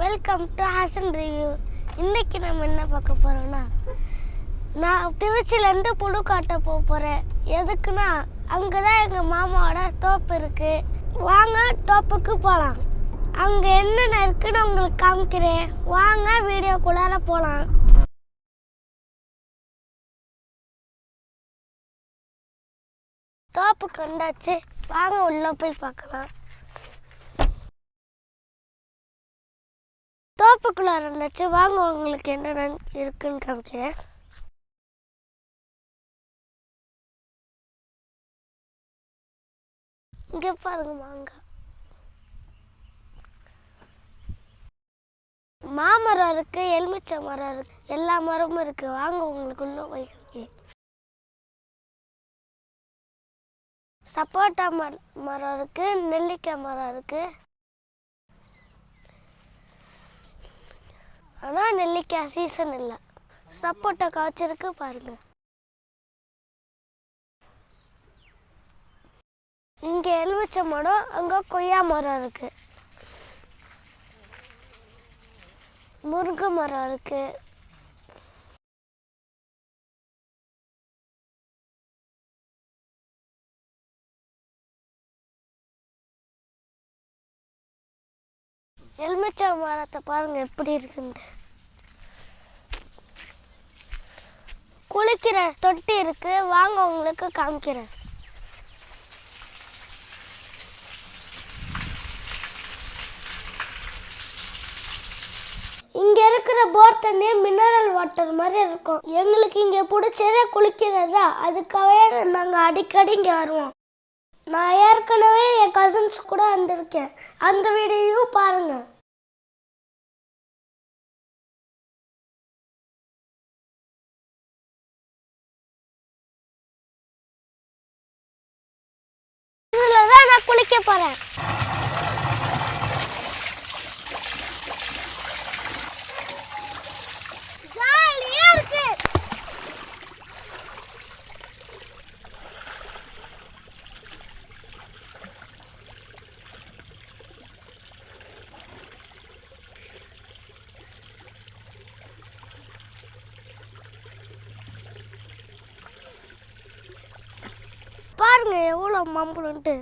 Welcome to Haasan review இன்றைக்கி நம்ம என்ன பார்க்க போகிறோம்னா நான் திருச்சியிலேருந்து புழுக்காட்ட போக போகிறேன் எதுக்குன்னா அங்கே தான் எங்கள் மாமாவோட தோப்பு இருக்குது வாங்க தோப்புக்கு போகலாம் அங்கே என்னென்ன இருக்குன்னு உங்களுக்கு காமிக்கிறேன். வாங்க வீடியோக்குள்ளார போகலாம் தோப்பு கண்டாச்சு வாங்க உள்ளே போய் பார்க்கலாம். தோப்புக்குள்ள இருந்துச்சு. வாங்க உங்களுக்கு என்னென்ன இருக்குன்னு காமிக்கிறேன். இங்க பாருங்க மாங்காய் மாமரம் இருக்கு எலுமிச்சை மரம் இருக்கு எல்லா மரமும் இருக்கு. வாங்க உங்களுக்குள்ள போய் சப்போட்டா மரம் இருக்கு நெல்லிக்காய் மரம் இருக்கு. ஆனால் நெல்லிக்காய் சீசன் இல்லை. சப்போட்டா காய்ச்சிருக்கு பாருங்க. இங்கே எலுமிச்சை மரம் அங்கே கொய்யா மரம் இருக்கு. முருங்கை மரம் இருக்குது எலுமிச்சை மரத்தை பாருங்க எப்படி இருக்குன்ட்டு குளிக்கிற தொட்டி இருக்கு வாங்க உங்களுக்கு காமிக்கிறேன். இங்க இருக்கிற போர் தண்ணி மினரல் வாட்டர் மாதிரி இருக்கும். எங்களுக்கு இங்க பிடிச்சதே குளிக்கிறதா அதுக்காகவே நாங்க அடிக்கடி இங்க வருவோம். நான் ஏற்கனவே என் கசின்ஸ் கூட வந்திருக்கேன். அந்த வீடியோவும் பாருங்க. நான் குளிக்க போறேன். பாருங்க எவ்வளோ மாம்பழம்ட்டு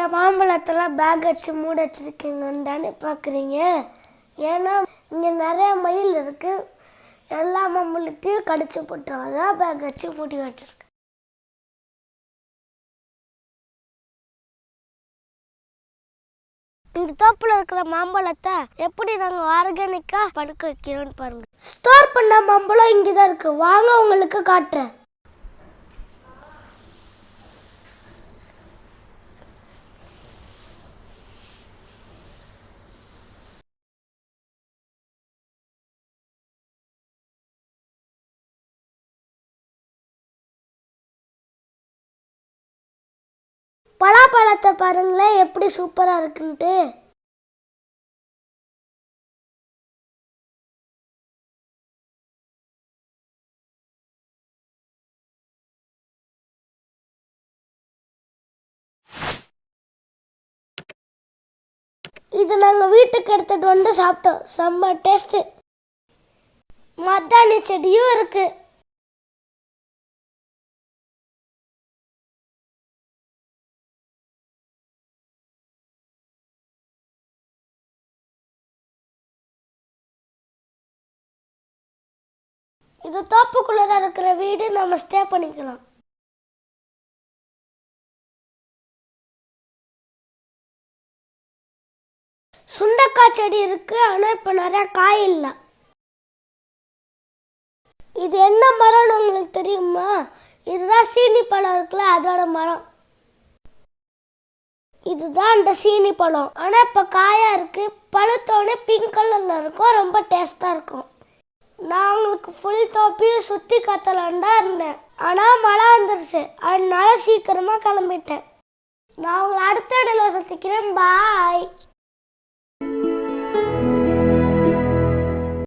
இந்த மாம்பழத்தெல்லாம் பேக் வச்சு மூட வச்சுருக்கீங்கன்னு தானே பார்க்குறீங்க ஏன்னா இங்கே நிறைய மயில் இருக்கு. எல்லா மாம்பழத்தையும் கடிச்சு போட்டோம் அதான் பேக் வச்சு மூடி வச்சிருக்கேன். இந்த தோப்புல இருக்கிற மாம்பழத்தை எப்படி நாங்க ஆர்கானிக்கா படுக்க வைக்கிறோம்னு பாருங்க. ஸ்டோர் பண்ண மாம்பழம் இங்கதான் இருக்கு. வாங்க உங்களுக்கு காட்டுறேன். பலாப்பழத்தை பாருங்களேன் எப்படி சூப்பராக இருக்குன்ட்டு. இது நாங்கள் வீட்டுக்கு எடுத்துகிட்டு வந்து சாப்பிட்டோம். செம்ம டேஸ்ட்டு மத்தாணி செடியும் இருக்குது இது தோப்புக்குள்ளே இருக்கிற வீடு நம்ம ஸ்டே பண்ணிக்கலாம். சுண்டக்காய் செடி இருக்கு ஆனால் இப்போ நிறைய காய் இல்லை. இது என்ன மரம்னு உங்களுக்கு தெரியுமா? இதுதான் சீனி பழம் இருக்குல்ல அதோட மரம். இதுதான் அந்த சீனி பழம். ஆனால் இப்போ காயாக இருக்கு பழுத்தோடனே பிங்க் கலரில் இருக்கும் ரொம்ப டேஸ்ட்டாக இருக்கும். நான் உங்களுக்கு ஃபுல் தோப்பியும் சுத்தி கத்தலான்டா இருந்தேன். ஆனா மழை வந்துருச்சு. அதனால சீக்கிரமா கிளம்பிட்டேன். நான் உங்களை அடுத்த இடையில சந்திக்கிறேன். பாய்